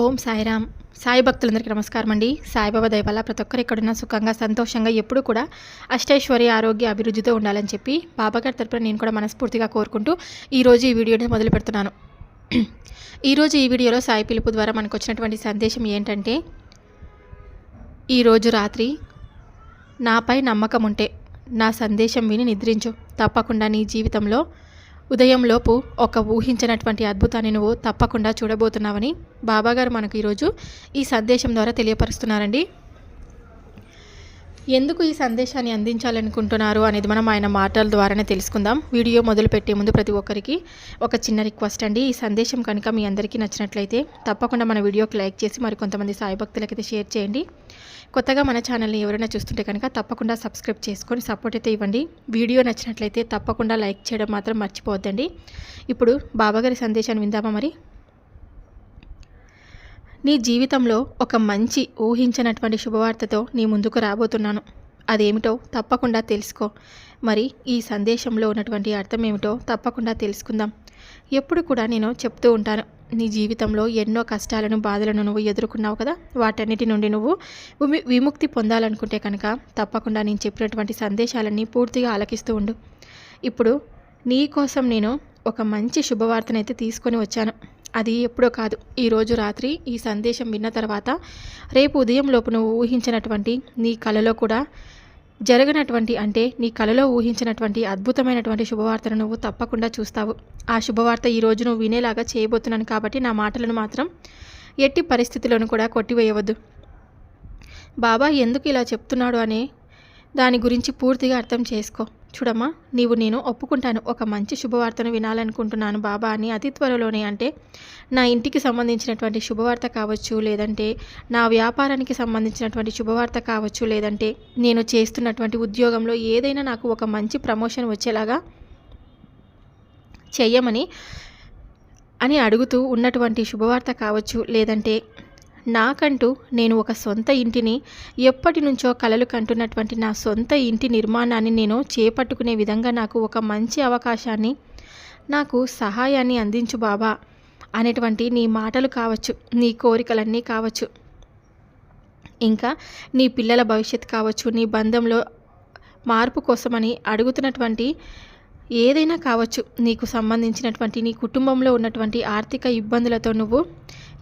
ఓం సాయిరామ్. సాయి భక్తులందరికీ నమస్కారం అండి. సాయిబాబా దయ వల్ల ప్రతి ఒక్కరు ఎక్కడున్నా సుఖంగా సంతోషంగా ఎప్పుడు కూడా అష్టైశ్వర్య ఆరోగ్య అభివృద్ధితో ఉండాలని చెప్పి బాబాగారి తరపున నేను కూడా మనస్ఫూర్తిగా కోరుకుంటూ ఈరోజు ఈ వీడియోని మొదలు పెడుతున్నాను. ఈరోజు ఈ వీడియోలో సాయి పిలుపు ద్వారా మనకు వచ్చినటువంటి సందేశం ఏంటంటే ఈరోజు రాత్రి నాపై నమ్మకం ఉంటే నా సందేశం విని నిద్రించు. తప్పకుండా నీ జీవితంలో ఉదయంలోపు ఒక ఊహించినటువంటి అద్భుతాన్ని నువ్వు తప్పకుండా చూడబోతున్నావని బాబాగారు మనకు ఈరోజు ఈ సందేశం ద్వారా తెలియపరుస్తున్నారండి. ఎందుకు ఈ సందేశాన్ని అందించాలనుకుంటున్నారు అనేది మనం ఆయన మాటల ద్వారానే తెలుసుకుందాం. వీడియో మొదలు పెట్టే ముందు ప్రతి ఒక్కరికి ఒక చిన్న రిక్వెస్ట్ అండి. ఈ సందేశం కనుక మీ అందరికీ నచ్చినట్లయితే తప్పకుండా మన వీడియోకి లైక్ చేసి మరి కొంతమంది సాయి భక్తులకైతే షేర్ చేయండి. కొత్తగా మన ఛానల్ని ఎవరైనా చూస్తుంటే కనుక తప్పకుండా సబ్స్క్రైబ్ చేసుకొని సపోర్ట్ అయితే ఇవ్వండి. వీడియో నచ్చినట్లయితే తప్పకుండా లైక్ చేయడం మాత్రం మర్చిపోవద్దండి. ఇప్పుడు బాబాగారి సందేశాన్ని విందామా మరి? నీ జీవితంలో ఒక మంచి ఊహించినటువంటి శుభవార్తతో నీ ముందుకు రాబోతున్నాను. అదేమిటో తప్పకుండా తెలుసుకో. మరి ఈ సందేశంలో ఉన్నటువంటి అర్థం ఏమిటో తప్పకుండా తెలుసుకుందాం. ఎప్పుడు కూడా నేను చెప్తూ ఉంటాను. నీ జీవితంలో ఎన్నో కష్టాలను బాధలను నువ్వు ఎదుర్కొన్నావు కదా? వాటన్నిటి నుండి నువ్వు విమి విముక్తి పొందాలనుకుంటే కనుక తప్పకుండా నేను చెప్పినటువంటి సందేశాలన్నీ పూర్తిగా ఆలకిస్తూ ఉండు. ఇప్పుడు నీ కోసం నేను ఒక మంచి శుభవార్తనైతే తీసుకొని వచ్చాను. అది ఎప్పుడో కాదు. ఈరోజు రాత్రి ఈ సందేశం విన్న తర్వాత రేపు ఉదయం లోపు నువ్వు ఊహించినటువంటి నీ కలలో కూడా జరగనటువంటి అంటే నీ కలలో ఊహించినటువంటి అద్భుతమైనటువంటి శుభవార్తను నువ్వు తప్పకుండా చూస్తావు. ఆ శుభవార్త ఈరోజు నువ్వు వినేలాగా చేయబోతున్నాను కాబట్టి నా మాటలను మాత్రం ఎట్టి పరిస్థితులను కూడా కొట్టివేయవద్దు. బాబా ఎందుకు ఇలా చెప్తున్నాడు అనే దాని గురించి పూర్తిగా అర్థం చేసుకో. చూడమ్మా నీవు నేను ఒప్పుకుంటాను. ఒక మంచి శుభవార్తను వినాలనుకుంటున్నాను బాబా అని అతి త్వరలోనే అంటే నా ఇంటికి సంబంధించినటువంటి శుభవార్త కావచ్చు లేదంటే నా వ్యాపారానికి సంబంధించినటువంటి శుభవార్త కావచ్చు లేదంటే నేను చేస్తున్నటువంటి ఉద్యోగంలో ఏదైనా నాకు ఒక మంచి ప్రమోషన్ వచ్చేలాగా చెయ్యమని అని అడుగుతూ ఉన్నటువంటి శుభవార్త కావచ్చు లేదంటే నాకంటూ నేను ఒక సొంత ఇంటిని ఎప్పటి నుంచో కలలు కంటున్నటువంటి నా సొంత ఇంటి నిర్మాణాన్ని నేను చేపట్టుకునే విధంగా నాకు ఒక మంచి అవకాశాన్ని నాకు సహాయాన్ని అందించు బాబా అనేటువంటి నీ మాటలు కావచ్చు నీ కోరికలన్నీ కావచ్చు. ఇంకా నీ పిల్లల భవిష్యత్తు కావచ్చు నీ బంధంలో మార్పు కోసమని అడుగుతున్నటువంటి ఏదైనా కావచ్చు నీకు సంబంధించినటువంటి నీ కుటుంబంలో ఉన్నటువంటి ఆర్థిక ఇబ్బందులతో నువ్వు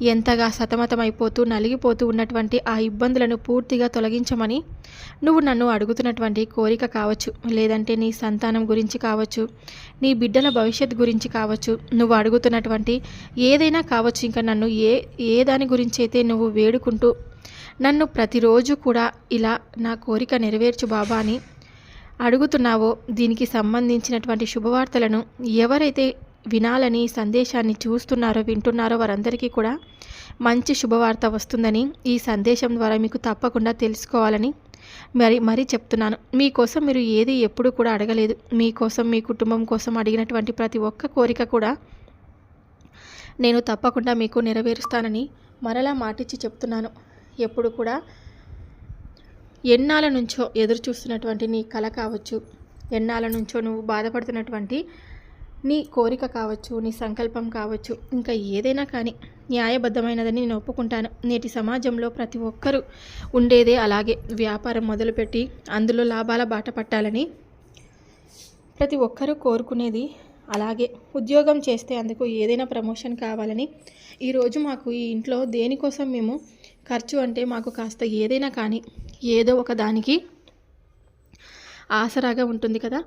ఎంతగా సతమతమైపోతూ నలిగిపోతూ ఉన్నటువంటి ఆ ఇబ్బందులను పూర్తిగా తొలగించమని నువ్వు నన్ను అడుగుతున్నటువంటి కోరిక కావచ్చు లేదంటే నీ సంతానం గురించి కావచ్చు నీ బిడ్డల భవిష్యత్ గురించి కావచ్చు నువ్వు అడుగుతున్నటువంటి ఏదైనా కావచ్చు ఇంకా నన్ను ఏ ఏ దాని గురించి అయితే నువ్వు వేడుకుంటూ నన్ను ప్రతిరోజు కూడా ఇలా నా కోరిక నెరవేర్చు బాబా అని అడుగుతున్నావో దీనికి సంబంధించినటువంటి శుభవార్తలను ఎవరైతే వినాలని సందేశాన్ని చూస్తున్నారో వింటున్నారో వారందరికీ కూడా మంచి శుభవార్త వస్తుందని ఈ సందేశం ద్వారా మీకు తప్పకుండా తెలుసుకోవాలని మరి మరీ చెప్తున్నాను. మీకోసం మీరు ఏది ఎప్పుడు కూడా అడగలేదు. మీకోసం మీ కుటుంబం కోసం అడిగినటువంటి ప్రతి ఒక్క కోరిక కూడా నేను తప్పకుండా మీకు నెరవేరుస్తానని మరలా మాటిచ్చి చెప్తున్నాను. ఎప్పుడు కూడా ఎన్నాళ్ళ నుంచో ఎదురు చూస్తున్నటువంటి నీ కళ కావచ్చు ఎన్నాళ్ళ నుంచో నువ్వు బాధపడుతున్నటువంటి నీ కోరిక కావచ్చు నీ సంకల్పం కావచ్చు ఇంకా ఏదైనా కానీ న్యాయబద్ధమైనదని నేను ఒప్పుకుంటాను. నేటి సమాజంలో ప్రతి ఒక్కరూ ఉండేదే అలాగే. వ్యాపారం మొదలుపెట్టి అందులో లాభాల బాట పట్టాలని ప్రతి ఒక్కరూ కోరుకునేది అలాగే. ఉద్యోగం చేస్తే అందుకు ఏదైనా ప్రమోషన్ కావాలని ఈరోజు మాకు ఈ ఇంట్లో దేనికోసం మేము ఖర్చు అంటే మాకు కాస్త ఏదైనా కానీ ఏదో ఒక దానికి ఆసరాగా ఉంటుంది కదా.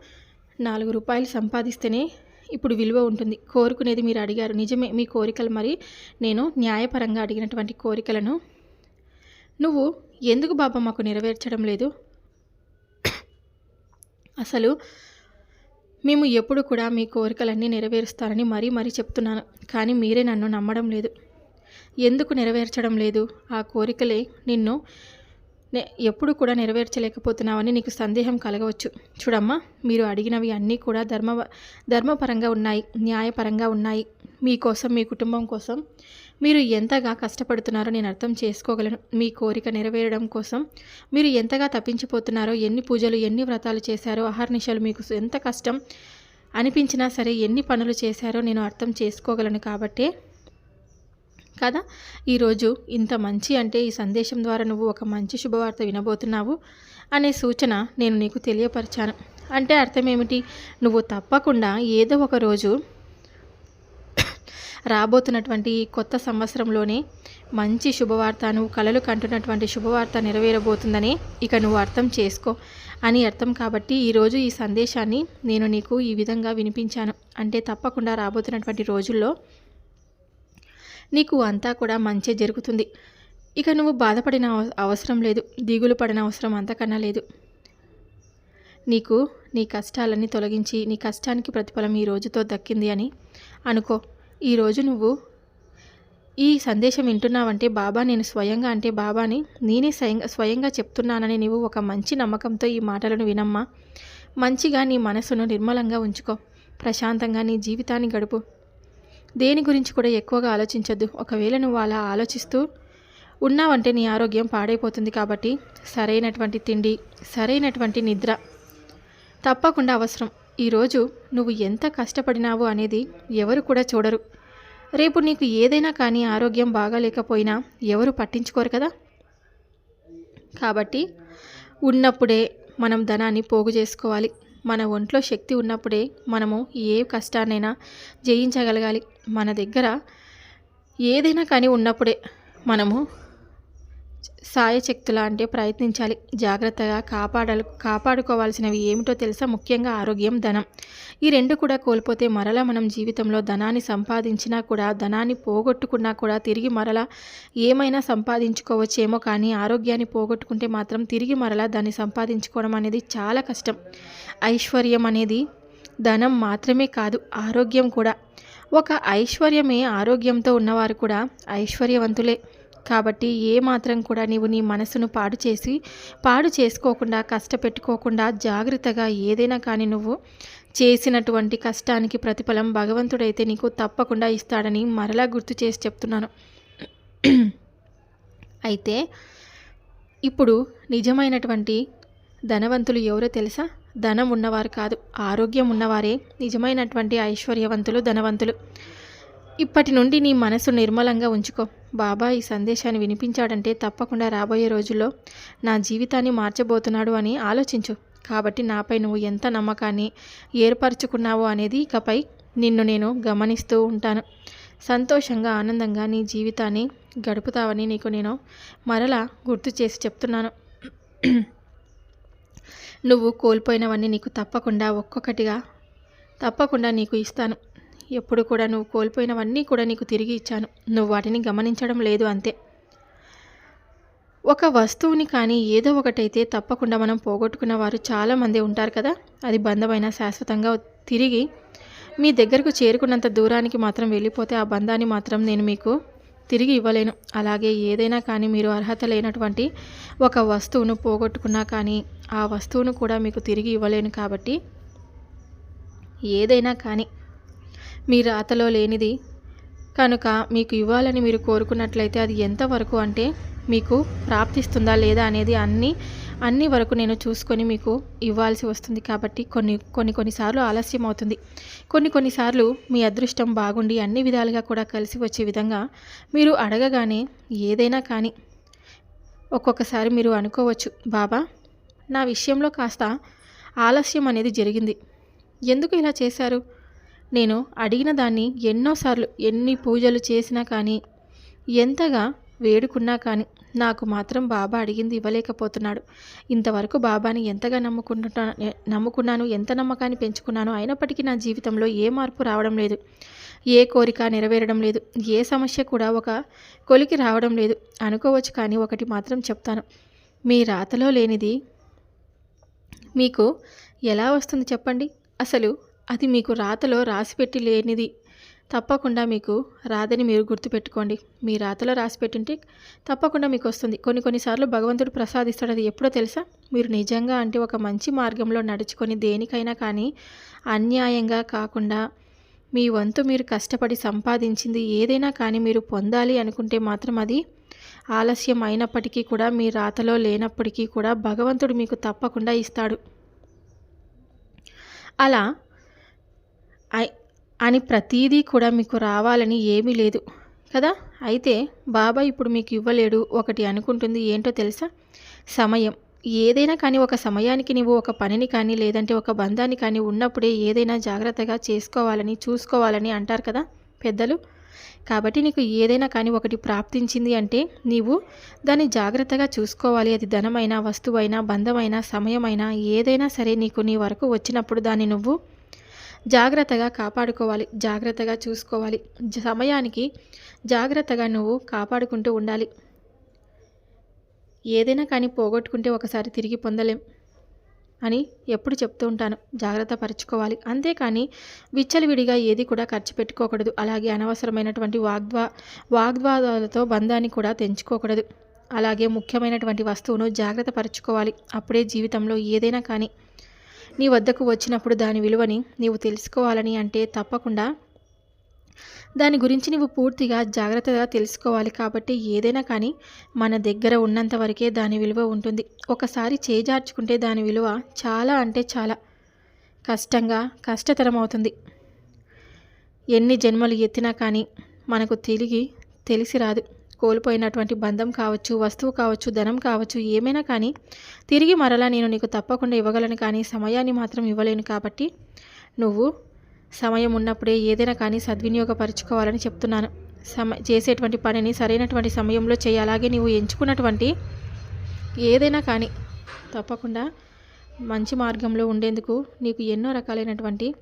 నాలుగు రూపాయలు సంపాదిస్తేనే ఇప్పుడు విలువ ఉంటుంది. కోరుకునేది మీరు అడిగారు. నిజమే మీ కోరికలు మరి నేను న్యాయపరంగా అడిగినటువంటి కోరికలను. నువ్వు ఎందుకు బాబా మాకు నెరవేర్చడం లేదు? అసలు మేము ఎప్పుడు కూడా మీ కోరికలన్నీ నెరవేరుస్తారని మరీ మరీ చెప్తున్నాను. కానీ మీరే నన్ను నమ్మడం లేదు. ఎందుకు నెరవేర్చడం లేదు? ఆ కోరికలే నిన్ను ఎప్పుడు కూడా నెరవేర్చలేకపోతున్నావని నీకు సందేహం కలగవచ్చు. చూడమ్మా మీరు అడిగినవి అన్నీ కూడా ధర్మ ధర్మపరంగా ఉన్నాయి న్యాయపరంగా ఉన్నాయి. మీకోసం మీ కుటుంబం కోసం మీరు ఎంతగా కష్టపడుతున్నారో నేను అర్థం చేసుకోగలను. మీ కోరిక నెరవేరడం కోసం మీరు ఎంతగా తప్పించిపోతున్నారో ఎన్ని పూజలు ఎన్ని వ్రతాలు చేశారో అహర్నిశలు మీకు ఎంత కష్టం అనిపించినా సరే ఎన్ని పనులు చేశారో నేను అర్థం చేసుకోగలను కాబట్టే కదా? ఈరోజు ఇంత మంచి అంటే ఈ సందేశం ద్వారా నువ్వు ఒక మంచి శుభవార్త వినబోతున్నావు అనే సూచన నేను నీకు తెలియపరిచాను. అంటే అర్థం ఏమిటి నువ్వు తప్పకుండా ఏదో ఒక రోజు రాబోతున్నటువంటి ఈ కొత్త సంవత్సరంలోనే మంచి శుభవార్త నువ్వు కలలు కంటున్నటువంటి శుభవార్త నెరవేరబోతుందని ఇక నువ్వు అర్థం చేసుకో అని అర్థం కాబట్టి ఈరోజు ఈ సందేశాన్ని నేను నీకు ఈ విధంగా వినిపించాను. అంటే తప్పకుండా రాబోతున్నటువంటి రోజుల్లో నీకు అంతా కూడా మంచి జరుగుతుంది. ఇక నువ్వు బాధపడిన అవసరం లేదు. దిగులు పడిన అవసరం అంతకన్నా లేదు. నీకు నీ కష్టాలన్నీ తొలగించి నీ కష్టానికి ప్రతిఫలం ఈ రోజుతో దక్కింది అని అనుకో. ఈరోజు నువ్వు ఈ సందేశం వింటున్నావంటే బాబా నేను స్వయంగా అంటే బాబాని నేనే స్వయంగా స్వయంగా చెప్తున్నానని నీవు ఒక మంచి నమ్మకంతో ఈ మాటలను వినమ్మా. మంచిగా నీ మనసును నిర్మలంగా ఉంచుకో. ప్రశాంతంగా నీ జీవితాన్ని గడుపు. దేని గురించి కూడా ఎక్కువగా ఆలోచించద్దు. ఒకవేళ నువ్వు అలా ఆలోచిస్తూ ఉన్నావంటే నీ ఆరోగ్యం పాడైపోతుంది కాబట్టి సరైనటువంటి తిండి సరైనటువంటి నిద్ర తప్పకుండా అవసరం. ఈరోజు నువ్వు ఎంత కష్టపడినావు అనేది ఎవరు కూడా చూడరు. రేపు నీకు ఏదైనా కానీ ఆరోగ్యం బాగాలేకపోయినా ఎవరు పట్టించుకోరు కదా? కాబట్టి ఉన్నప్పుడే మనం ధనాన్ని పోగు చేసుకోవాలి. మన ఒంట్లో శక్తి ఉన్నప్పుడే మనము ఏ కష్టాన్నైనా జయించగలగాలి. మన దగ్గర ఏదైనా కానీ ఉన్నప్పుడే మనము సాయశక్తుల అంటే ప్రయత్నించాలి. జాగ్రత్తగా కాపాడాలి కాపాడుకోవాల్సినవి ఏమిటో తెలుసా? ముఖ్యంగా ఆరోగ్యం ధనం. ఈ రెండు కూడా కోల్పోతే మరలా మనం జీవితంలో ధనాన్ని సంపాదించినా కూడా ధనాన్ని పోగొట్టుకున్నా కూడా తిరిగి మరలా ఏమైనా సంపాదించుకోవచ్చేమో కానీ ఆరోగ్యాన్ని పోగొట్టుకుంటే మాత్రం తిరిగి మరలా దాన్ని సంపాదించుకోవడం అనేది చాలా కష్టం. ఐశ్వర్యం అనేది ధనం మాత్రమే కాదు ఆరోగ్యం కూడా. ఒక ఐశ్వర్యమే ఆరోగ్యంతో ఉన్నవారు కూడా ఐశ్వర్యవంతులే. కాబట్టి ఏ మాత్రం కూడా నీవు నీ మనసును పాడు చేసి పాడు చేసుకోకుండా కష్టపెట్టుకోకుండా జాగ్రత్తగా ఏదైనా కానీ నువ్వు చేసినటువంటి కష్టానికి ప్రతిఫలం భగవంతుడైతే నీకు తప్పకుండా ఇస్తాడని మరలా గుర్తు చేసి చెప్తున్నాను. అయితే ఇప్పుడు నిజమైనటువంటి ధనవంతులు ఎవరో తెలుసా? ధనం ఉన్నవారు కాదు ఆరోగ్యం ఉన్నవారే నిజమైనటువంటి ఐశ్వర్యవంతులు ధనవంతులు. ఇప్పటి నుండి నీ మనసు నిర్మలంగా ఉంచుకో. బాబా ఈ సందేశాన్ని వినిపించాడంటే తప్పకుండా రాబోయే రోజుల్లో నా జీవితాన్ని మార్చబోతున్నాడు అని ఆలోచించు. కాబట్టి నాపై నువ్వు ఎంత నమ్మకాన్ని ఏర్పరచుకున్నావో అనేది ఇకపై నిన్ను నేను గమనిస్తూ ఉంటాను. సంతోషంగా ఆనందంగా నీ జీవితాన్ని గడుపుతావని నీకు నేను మరలా గుర్తు చేసి చెప్తున్నాను. నువ్వు కోల్పోయినవన్నీ నీకు తప్పకుండా ఒక్కొక్కటిగా తప్పకుండా నీకు ఇస్తాను. ఎప్పుడు కూడా నువ్వు కోల్పోయినవన్నీ కూడా నీకు తిరిగి ఇచ్చాను. నువ్వు వాటిని గమనించడం లేదు అంతే. ఒక వస్తువుని కానీ ఏదో ఒకటైతే తప్పకుండా మనం పోగొట్టుకున్న వారు చాలామంది ఉంటారు కదా. అది బంధమైన శాశ్వతంగా తిరిగి మీ దగ్గరకు చేరుకున్నంత దూరానికి మాత్రం వెళ్ళిపోతే ఆ బంధాన్ని మాత్రం నేను మీకు తిరిగి ఇవ్వలేను. అలాగే ఏదైనా కానీ మీరు అర్హత లేనటువంటి ఒక వస్తువును పోగొట్టుకున్నా కానీ ఆ వస్తువును కూడా మీకు తిరిగి ఇవ్వలేను కాబట్టి ఏదైనా కానీ మీ రాతలో లేనిది కనుక మీకు ఇవ్వాలని మీరు కోరుకున్నట్లయితే అది ఎంతవరకు అంటే మీకు ప్రాప్తిస్తుందా లేదా అనేది అన్ని అన్ని వరకు నేను చూసుకొని మీకు ఇవ్వాల్సి వస్తుంది కాబట్టి కొన్ని కొన్ని కొన్నిసార్లు ఆలస్యం అవుతుంది. కొన్ని కొన్నిసార్లు మీ అదృష్టం బాగుండి అన్ని విధాలుగా కూడా కలిసి వచ్చే విధంగా మీరు అడగగానే ఏదైనా కానీ ఒక్కొక్కసారి మీరు అనుకోవచ్చు బాబా నా విషయంలో కాస్త ఆలస్యం అనేది జరిగింది. ఎందుకు ఇలా చేశారు? నేను అడిగిన దాన్ని ఎన్నోసార్లు ఎన్ని పూజలు చేసినా కానీ ఎంతగా వేడుకున్నా కానీ నాకు మాత్రం బాబా అడిగింది ఇవ్వలేకపోతున్నాడు. ఇంతవరకు బాబాని ఎంతగా నమ్ముకుంటున్నా నమ్ముకున్నాను ఎంత నమ్మకాన్ని పెంచుకున్నాను అయినప్పటికీ నా జీవితంలో ఏ మార్పు రావడం లేదు. ఏ కోరిక నెరవేరడం లేదు. ఏ సమస్య కూడా ఒక కొలికి రావడం లేదు. అనుకోవచ్చు కానీ ఒకటి మాత్రం చెప్తాను. మీ రాతలో లేనిది మీకు ఎలా వస్తుంది చెప్పండి? అసలు అది మీకు రాతలో రాసిపెట్టి లేనిది తప్పకుండా మీకు రాదని మీరు గుర్తుపెట్టుకోండి. మీ రాతలో రాసి పెట్టుంటే తప్పకుండా మీకు వస్తుంది కొన్ని కొన్నిసార్లు భగవంతుడు ప్రసాదిస్తాడు. అది ఎప్పుడో తెలుసా? మీరు నిజంగా అంటే ఒక మంచి మార్గంలో నడుచుకొని దేనికైనా కానీ అన్యాయంగా కాకుండా మీ వంతు మీరు కష్టపడి సంపాదించింది ఏదైనా కానీ మీరు పొందాలి అనుకుంటే మాత్రం అది ఆలస్యం అయినప్పటికీ కూడా మీ రాతలో లేనప్పటికీ కూడా భగవంతుడు మీకు తప్పకుండా ఇస్తాడు. అలా అని ప్రతీదీ కూడా మీకు రావాలని ఏమీ లేదు. కదా? అయితే బాబాయ్ ఇప్పుడు మీకు ఇవ్వలేడు. ఒకటి అనుకుంటుంది. ఏంటో తెలుసా? సమయం. ఏదైనా కానీ ఒక సమయానికి నువ్వు ఒక పనిని కానీ లేదంటే ఒక బంధాన్ని కానీ ఉన్నప్పుడే ఏదైనా జాగ్రత్తగా చేసుకోవాలని చూసుకోవాలని అంటారు కదా పెద్దలు? కాబట్టి నీకు ఏదైనా కానీ ఒకటి ప్రాప్తించింది అంటే నీవు దాన్ని జాగ్రత్తగా చూసుకోవాలి. అది ధనమైనా వస్తువైనా బంధమైనా సమయమైనా ఏదైనా సరే నీకు నీ వరకు వచ్చినప్పుడు దాన్ని నువ్వు జాగ్రత్తగా కాపాడుకోవాలి జాగ్రత్తగా చూసుకోవాలి. సమయానికి జాగ్రత్తగా నువ్వు కాపాడుకుంటూ ఉండాలి. ఏదైనా కానీ పోగొట్టుకుంటే ఒకసారి తిరిగి పొందలేం అని ఎప్పుడు చెప్తూ ఉంటాను. జాగ్రత్త పరుచుకోవాలి. అంతేకాని విచ్చలవిడిగా ఏది కూడా ఖర్చు పెట్టుకోకూడదు. అలాగే అనవసరమైనటువంటి వాగ్వా వాగ్వాదాలతో బంధాన్ని కూడా తెంచుకోకూడదు. అలాగే ముఖ్యమైనటువంటి వస్తువును జాగ్రత్త పరుచుకోవాలి. అప్పుడే జీవితంలో ఏదైనా కానీ నీ వద్దకు వచ్చినప్పుడు దాని విలువని నీవు తెలుసుకోవాలని అంటే తప్పకుండా. దాని గురించి నువ్వు పూర్తిగా జాగ్రత్తగా తెలుసుకోవాలి కాబట్టి ఏదైనా కానీ మన దగ్గర ఉన్నంత వరకే దాని విలువ ఉంటుంది. ఒకసారి చేజార్చుకుంటే దాని విలువ చాలా అంటే చాలా. కష్టంగా కష్టతరం అవుతుంది. ఎన్ని జన్మలు ఎత్తినా కానీ మనకు తిరిగి తెలిసి రాదు. కోల్పోయినటువంటి బంధం కావచ్చు వస్తువు కావచ్చు ధనం కావచ్చు ఏమైనా కానీ తిరిగి మరలా నేను నీకు తప్పకుండా ఇవ్వగలను కానీ సమయాన్ని మాత్రం ఇవ్వలేను కాబట్టి నువ్వు సమయం ఉన్నప్పుడే ఏదైనా కానీ సద్వినియోగపరచుకోవాలని చెప్తున్నాను. సమ చేసేటువంటి పనిని సరైనటువంటి సమయంలో చేయి. అలాగే నువ్వు ఎంచుకున్నటువంటి ఏదైనా కానీ తప్పకుండా మంచి మార్గంలో ఉండేందుకు నీకు ఎన్నో రకాలైనటువంటి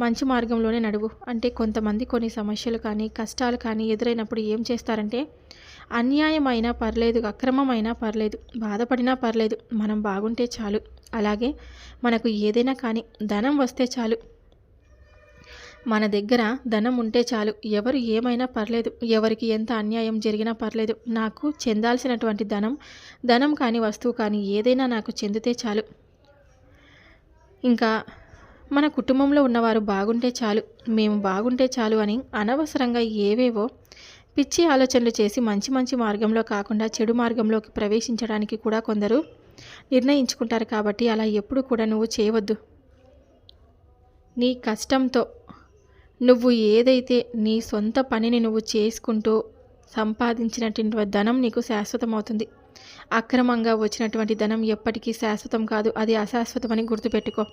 మంచి మార్గంలోనే నడువు. అంటే కొంతమంది కొన్ని సమస్యలు కానీ కష్టాలు కానీ ఎదురైనప్పుడు ఏం చేస్తారంటే అన్యాయమైనా పర్లేదు అక్రమమైనా పర్లేదు బాధపడినా పర్లేదు మనం బాగుంటే చాలు. అలాగే మనకు ఏదైనా కానీ ధనం వస్తే చాలు. మన దగ్గర ధనం ఉంటే చాలు. ఎవరు ఏమైనా పర్లేదు ఎవరికి ఎంత అన్యాయం జరిగినా పర్లేదు. నాకు చెందాల్సినటువంటి ధనం ధనం కానీ వస్తువు కానీ ఏదైనా నాకు చెందితే చాలు. ఇంకా మన కుటుంబంలో ఉన్నవారు బాగుంటే చాలు మేము బాగుంటే చాలు అని అనవసరంగా ఏవేవో పిచ్చి ఆలోచనలు చేసి మంచి మంచి మార్గంలో కాకుండా చెడు మార్గంలోకి ప్రవేశించడానికి కూడా కొందరు నిర్ణయించుకుంటారు కాబట్టి అలా ఎప్పుడు కూడా నువ్వు చేయవద్దు. నీ కష్టంతో నువ్వు ఏదైతే నీ సొంత పనిని నువ్వు చేసుకుంటూ సంపాదించినటువంటి ధనం నీకు శాశ్వతమవుతుంది. అక్రమంగా వచ్చినటువంటి ధనం ఎప్పటికీ శాశ్వతం కాదు అది అశాశ్వతమని గుర్తుపెట్టుకో.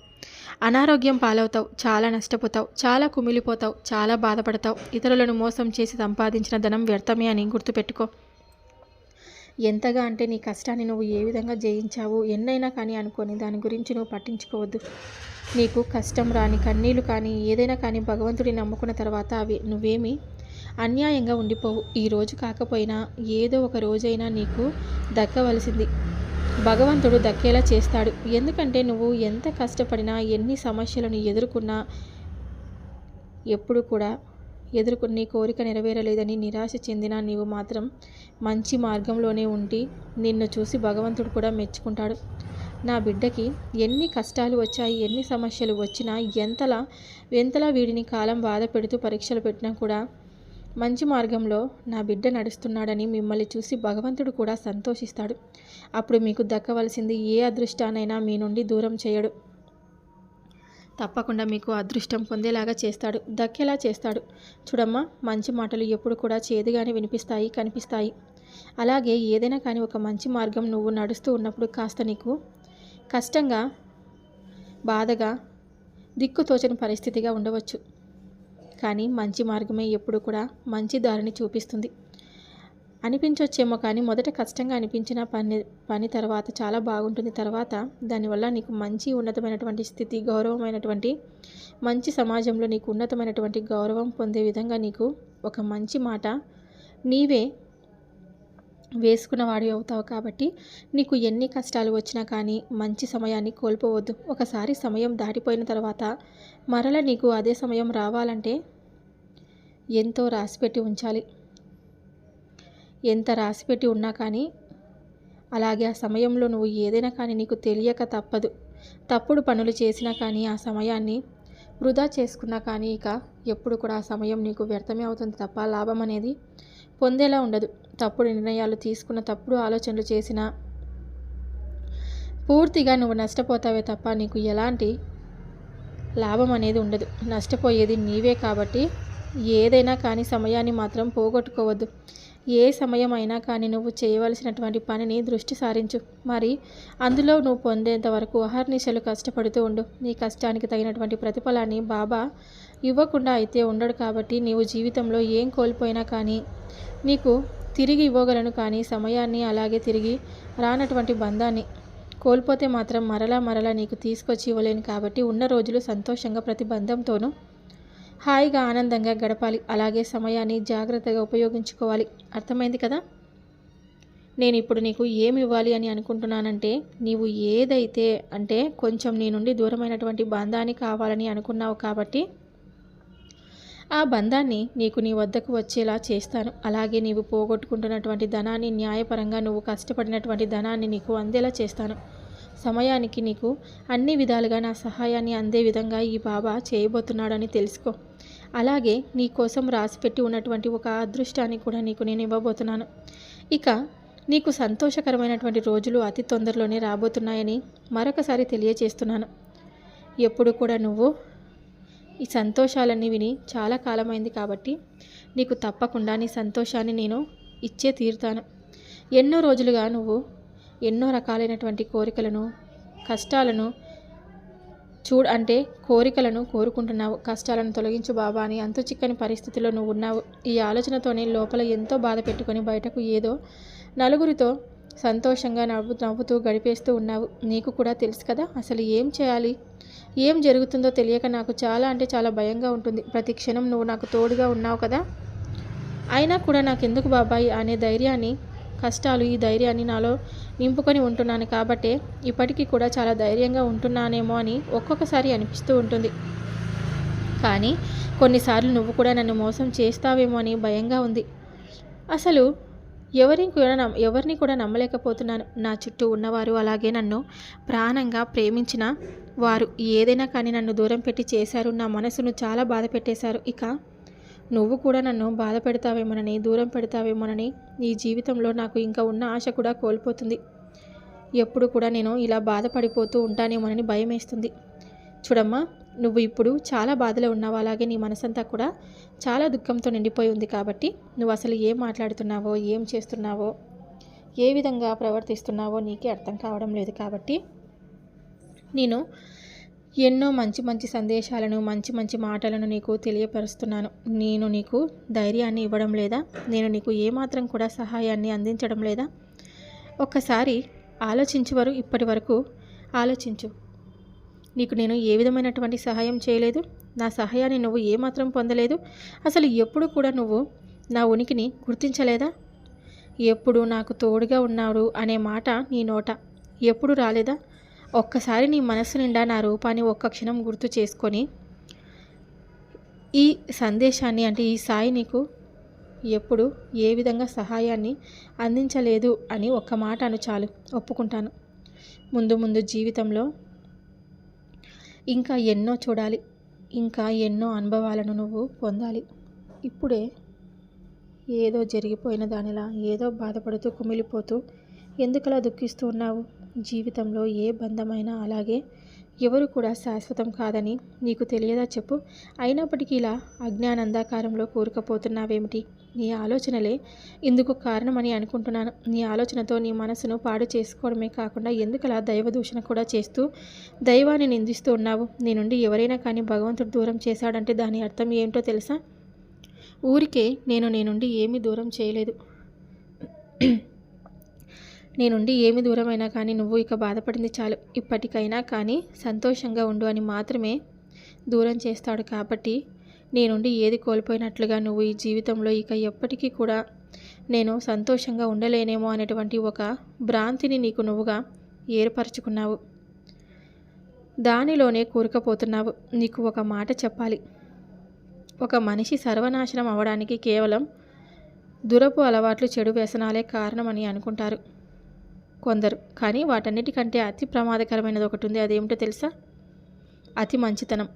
అనారోగ్యం పాలవుతావు చాలా నష్టపోతావు చాలా కుమిలిపోతావు చాలా బాధపడతావు ఇతరులను మోసం చేసి సంపాదించిన ధనం వ్యర్థమే అని గుర్తుపెట్టుకో. ఎంతగా అంటే నీ కష్టాన్ని నువ్వు ఏ విధంగా జయించావు ఎన్నైనా కానీ అనుకొని దాని గురించి నువ్వు పట్టించుకోవద్దు. నీకు కష్టం రాని కన్నీళ్ళు కానీ ఏదైనా కానీ భగవంతుడిని నమ్ముకున్న తర్వాత అవి నువ్వేమి అన్యాయంగా ఉండిపోవు. ఈ రోజు కాకపోయినా ఏదో ఒక రోజైనా నీకు దక్కవలసింది. భగవంతుడు దక్కేలా చేస్తాడు. ఎందుకంటే నువ్వు ఎంత కష్టపడినా ఎన్ని సమస్యలను ఎదుర్కొన్నా ఎప్పుడు కూడా ఎదుర్కొని కోరిక నెరవేరలేదని నిరాశ చెందిన నీవు మాత్రం మంచి మార్గంలోనే ఉండి నిన్ను చూసి భగవంతుడు కూడా మెచ్చుకుంటాడు. నా బిడ్డకి ఎన్ని కష్టాలు వచ్చాయి ఎన్ని సమస్యలు వచ్చినా ఎంతలా ఎంతలా వీడిని కాలం బాధ పెడుతూ పరీక్షలు పెట్టినా కూడా మంచి మార్గంలో నా బిడ్డ నడుస్తున్నాడని మిమ్మల్ని చూసి భగవంతుడు కూడా సంతోషిస్తాడు. అప్పుడు మీకు దక్కవలసింది ఏ అదృష్టానైనా మీ నుండి దూరం చేయడు. తప్పకుండా మీకు అదృష్టం పొందేలాగా చేస్తాడు. దక్కేలా చేస్తాడు. చూడమ్మా మంచి మాటలు ఎప్పుడు కూడా చేదుగానే వినిపిస్తాయి కనిపిస్తాయి. అలాగే ఏదైనా కానీ ఒక మంచి మార్గం నువ్వు నడుస్తూ ఉన్నప్పుడు కాస్త నీకు కష్టంగా బాధగా దిక్కుతోచని పరిస్థితిగా ఉండవచ్చు. కానీ మంచి మార్గమే ఎప్పుడు కూడా మంచి దారిని చూపిస్తుంది. అనిపించవచ్చేమో కానీ మొదట కష్టంగా అనిపించిన పని పని తర్వాత చాలా బాగుంటుంది. తర్వాత దానివల్ల నీకు మంచి ఉన్నతమైనటువంటి స్థితి గౌరవమైనటువంటి మంచి సమాజంలో నీకు ఉన్నతమైనటువంటి గౌరవం పొందే విధంగా నీకు ఒక మంచి మాట నీవే వేసుకున్నవాడు అవుతావు కాబట్టి నీకు ఎన్ని కష్టాలు వచ్చినా కానీ మంచి సమయాన్ని కోల్పోవద్దు. ఒకసారి సమయం దాటిపోయిన తర్వాత మరల నీకు అదే సమయం రావాలంటే ఎంతో రాసిపెట్టి ఉంచాలి. ఎంత రాసిపెట్టి ఉన్నా కానీ అలాగే ఆ సమయంలో నువ్వు ఏదైనా కానీ నీకు తెలియక తప్పదు. తప్పుడు పనులు చేసినా కానీ ఆ సమయాన్ని వృధా చేసుకున్నా కానీ ఇక ఎప్పుడు కూడా ఆ సమయం నీకు వ్యర్థమే అవుతుంది తప్ప లాభం అనేది పొందేలా ఉండదు. తప్పుడు నిర్ణయాలు తీసుకున్న తప్పుడు ఆలోచనలు చేసిన పూర్తిగా నువ్వు నష్టపోతావే తప్ప నీకు ఎలాంటి లాభం అనేది ఉండదు. నష్టపోయేది నీవే కాబట్టి ఏదైనా కానీ సమయాన్ని మాత్రం పోగొట్టుకోవద్దు. ఏ సమయం అయినా కానీ నువ్వు చేయవలసినటువంటి పనిని దృష్టి సారించు. మరి అందులో నువ్వు పొందేంత వరకు అహర్నిశలు కష్టపడుతూ ఉండు. నీ కష్టానికి తగినటువంటి ప్రతిఫలాన్ని బాబా ఇవ్వకుండా అయితే ఉండడు కాబట్టి నీవు జీవితంలో ఏం కోల్పోయినా కానీ నీకు తిరిగి ఇవ్వగలను కానీ సమయాన్ని అలాగే తిరిగి రానటువంటి బంధాన్ని కోల్పోతే మాత్రం మరలా మరలా నీకు తీసుకొచ్చి ఇవ్వలేను కాబట్టి ఉన్న రోజులు సంతోషంగా ప్రతి బంధంతోనూ హాయిగా ఆనందంగా గడపాలి. అలాగే సమయాన్ని జాగ్రత్తగా ఉపయోగించుకోవాలి. అర్థమైంది కదా? నేను ఇప్పుడు నీకు ఏమి ఇవ్వాలి అని అనుకుంటున్నానంటే నీవు ఏదైతే అంటే కొంచెం నీ నుండి దూరమైనటువంటి బంధాన్ని కావాలని అనుకున్నావు కాబట్టి ఆ బంధాన్ని నీకు నీ వద్దకు వచ్చేలా చేస్తాను. అలాగే నీవు పోగొట్టుకుంటున్నటువంటి ధనాన్ని న్యాయపరంగా నువ్వు కష్టపడినటువంటి ధనాన్ని నీకు అందేలా చేస్తాను. సమయానికి నీకు అన్ని విధాలుగా నా సహాయాన్ని అందే విధంగా ఈ బాబా చేయబోతున్నాడని తెలుసుకో. అలాగే నీ కోసం రాసిపెట్టి ఉన్నటువంటి ఒక అదృష్టాన్ని కూడా నీకు నేను ఇవ్వబోతున్నాను. ఇక నీకు సంతోషకరమైనటువంటి రోజులు అతి తొందరలోనే రాబోతున్నాయని మరొకసారి తెలియచేస్తున్నాను. ఎప్పుడు కూడా నువ్వు ఈ సంతోషాలన్నీ విని చాలా కాలమైంది కాబట్టి నీకు తప్పకుండా నీ సంతోషాన్ని నేను ఇచ్చే తీరుతాను. ఎన్నో రోజులుగా నువ్వు ఎన్నో రకాలైనటువంటి కోరికలను కష్టాలను చూడ అంటే కోరికలను కోరుకుంటున్నావు. కష్టాలను తొలగించు బాబా అని అంతు చిక్కని పరిస్థితిలో నువ్వు ఉన్నావు. ఈ ఆలోచనతోనే లోపల ఎంతో బాధ పెట్టుకొని బయటకు ఏదో నలుగురితో సంతోషంగా నవ్వు నవ్వుతూ గడిపేస్తూ ఉన్నావు. నీకు కూడా తెలుసు కదా అసలు ఏం చేయాలి? ఏం జరుగుతుందో తెలియక నాకు చాలా అంటే చాలా భయంగా ఉంటుంది. ప్రతి క్షణం నువ్వు నాకు తోడుగా ఉన్నావు కదా? అయినా కూడా నాకెందుకు బాబాయి అనే ధైర్యాన్ని కష్టాలు ఈ ధైర్యాన్ని నాలో నింపుకొని ఉంటున్నాను కాబట్టే ఇప్పటికీ కూడా చాలా ధైర్యంగా ఉంటున్నానేమో అని ఒక్కొక్కసారి అనిపిస్తూ ఉంటుంది. కానీ కొన్నిసార్లు నువ్వు కూడా నన్ను మోసం చేస్తావేమో అని భయంగా ఉంది. అసలు ఎవరిని కూడా నమ్ ఎవరిని కూడా నమ్మలేకపోతున్నాను. నా చుట్టూ ఉన్నవారు అలాగే నన్ను ప్రాణంగా ప్రేమించిన వారు. ఏదైనా కానీ నన్ను దూరం పెట్టి చేశారు. నా మనసును చాలా బాధ పెట్టేశారు. ఇక నువ్వు కూడా నన్ను బాధ పెడతావేమోనని దూరం పెడతావేమోనని నీ జీవితంలో నాకు ఇంకా ఉన్న ఆశ కూడా కోల్పోతుంది. ఎప్పుడు కూడా నేను ఇలా బాధపడిపోతూ ఉంటానేమోనని భయం వేస్తుంది చూడమ్మా నువ్వు ఇప్పుడు చాలా బాధలో ఉన్నావు. అలాగే నీ మనసంతా కూడా చాలా దుఃఖంతో నిండిపోయి ఉంది కాబట్టి నువ్వు అసలు ఏం మాట్లాడుతున్నావో ఏం చేస్తున్నావో ఏ విధంగా ప్రవర్తిస్తున్నావో నీకే అర్థం కావడం లేదు కాబట్టి నేను ఎన్నో మంచి మంచి సందేశాలను మంచి మంచి మాటలను నీకు తెలియపరుస్తున్నాను. నేను నీకు ధైర్యాన్ని ఇవ్వడం లేదా? నేను నీకు ఏమాత్రం కూడా సహాయాన్ని అందించడం లేదా? ఒక్కసారి ఆలోచించువరు ఇప్పటి వరకు ఆలోచించు. నీకు నేను ఏ విధమైనటువంటి సహాయం చేయలేదు? నా సహాయాన్ని నువ్వు ఏమాత్రం పొందలేదు? అసలు ఎప్పుడు కూడా నువ్వు నా ఉనికిని గుర్తించలేదా? ఎప్పుడు నాకు తోడుగా ఉన్నాడు అనే మాట నీ నోట ఎప్పుడు రాలేదా? ఒక్కసారి నీ మనసు నిండా నా రూపాన్ని ఒక్క క్షణం గుర్తు చేసుకొని ఈ సందేశాన్ని అంటే ఈ సాయి నీకు ఎప్పుడు ఏ విధంగా సహాయాన్ని అందించలేదు అని ఒక్క మాట అను చాలు. ఒప్పుకుంటాను. ముందు ముందు జీవితంలో ఇంకా ఎన్నో చూడాలి. ఇంకా ఎన్నో అనుభవాలను నువ్వు పొందాలి. ఇప్పుడే ఏదో జరిగిపోయిన దానిలా ఏదో బాధపడుతూ కుమిలిపోతూ ఎందుకలా దుఃఖిస్తూ ఉన్నావు? జీవితంలో ఏ బంధమైనా అలాగే. ఎవరు కూడా శాశ్వతం కాదని నీకు తెలియదా చెప్పు. అయినప్పటికీ ఇలా అజ్ఞానందాకారంలో కూరుకుపోతున్నావేమిటి? నీ ఆలోచనలే ఇందుకు కారణమని అనుకుంటున్నాను. నీ ఆలోచనతో నీ మనసును పాడు చేసుకోవడమే కాకుండా ఎందుకలా దైవదూషణ కూడా చేస్తూ దైవాన్ని నిందిస్తూ ఉన్నావు? నీ నుండి ఎవరైనా కానీ భగవంతుడు దూరం చేశాడంటే దాని అర్థం ఏంటో తెలుసా? ఊరికే నేను నీ నుండి ఏమీ దూరం చేయలేదు. నేనుండి ఏమి దూరమైనా కానీ నువ్వు ఇక బాధపడింది చాలు. ఇప్పటికైనా కానీ సంతోషంగా ఉండు అని మాత్రమే దూరం చేస్తాడు కాబట్టి నేనుండి ఏది కోల్పోయినట్లుగా నువ్వు ఈ జీవితంలో ఇక ఎప్పటికీ కూడా నేను సంతోషంగా ఉండలేనేమో అనేటువంటి ఒక భ్రాంతిని నీకు నువ్వుగా ఏర్పరచుకున్నావు. దానిలోనే కూరుకపోతున్నావు. నీకు ఒక మాట చెప్పాలి. ఒక మనిషి సర్వనాశనం అవ్వడానికి కేవలం దురపు అలవాట్లు చెడు వ్యసనాలే కారణమని అనుకుంటారు. కొందరు. కానీ వాటన్నిటికంటే అతి ప్రమాదకరమైనది ఒకటి ఉంది అదేమిటో తెలుసా? అతి మంచితనం.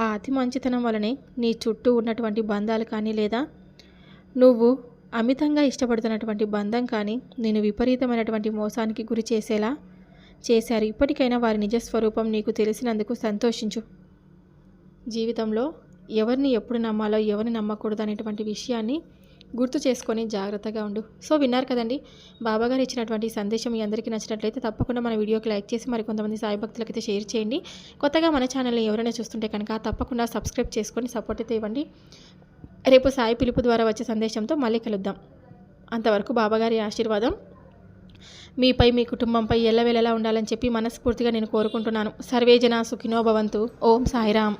ఆ అతి మంచితనం వలనే నీ చుట్టూ ఉన్నటువంటి బంధాలు కానీ లేదా నువ్వు అమితంగా ఇష్టపడుతున్నటువంటి బంధం కానీ నేను విపరీతమైనటువంటి మోసానికి గురి చేసేలా చేశారు. ఇప్పటికైనా వారి నిజస్వరూపం నీకు తెలిసినందుకు సంతోషించు. జీవితంలో ఎవరిని ఎప్పుడు నమ్మాలో ఎవరిని నమ్మకూడదు అనేటువంటి విషయాన్ని గుర్తు చేసుకొని జాగ్రత్తగా ఉండు. సో విన్నారు కదండి బాబాగారు ఇచ్చినటువంటి సందేశం మీ అందరికీ నచ్చినట్లయితే తప్పకుండా మన వీడియోకి లైక్ చేసి మరి కొంతమంది సాయి భక్తులకి అయితే షేర్ చేయండి. కొత్తగా మన ఛానల్ని ఎవరైనా చూస్తుంటే కనుక తప్పకుండా సబ్స్క్రైబ్ చేసుకొని సపోర్ట్ అయితే ఇవ్వండి. రేపు సాయి పిలుపు ద్వారా వచ్చే సందేశంతో మళ్ళీ కలుద్దాం. అంతవరకు బాబాగారి ఆశీర్వాదం. మీపై మీ కుటుంబంపై ఎల్లవేళలా ఉండాలని చెప్పి మనస్ఫూర్తిగా నేను కోరుకుంటున్నాను. సర్వేజన సుఖినో భవంతు. ఓం సాయిరామ్.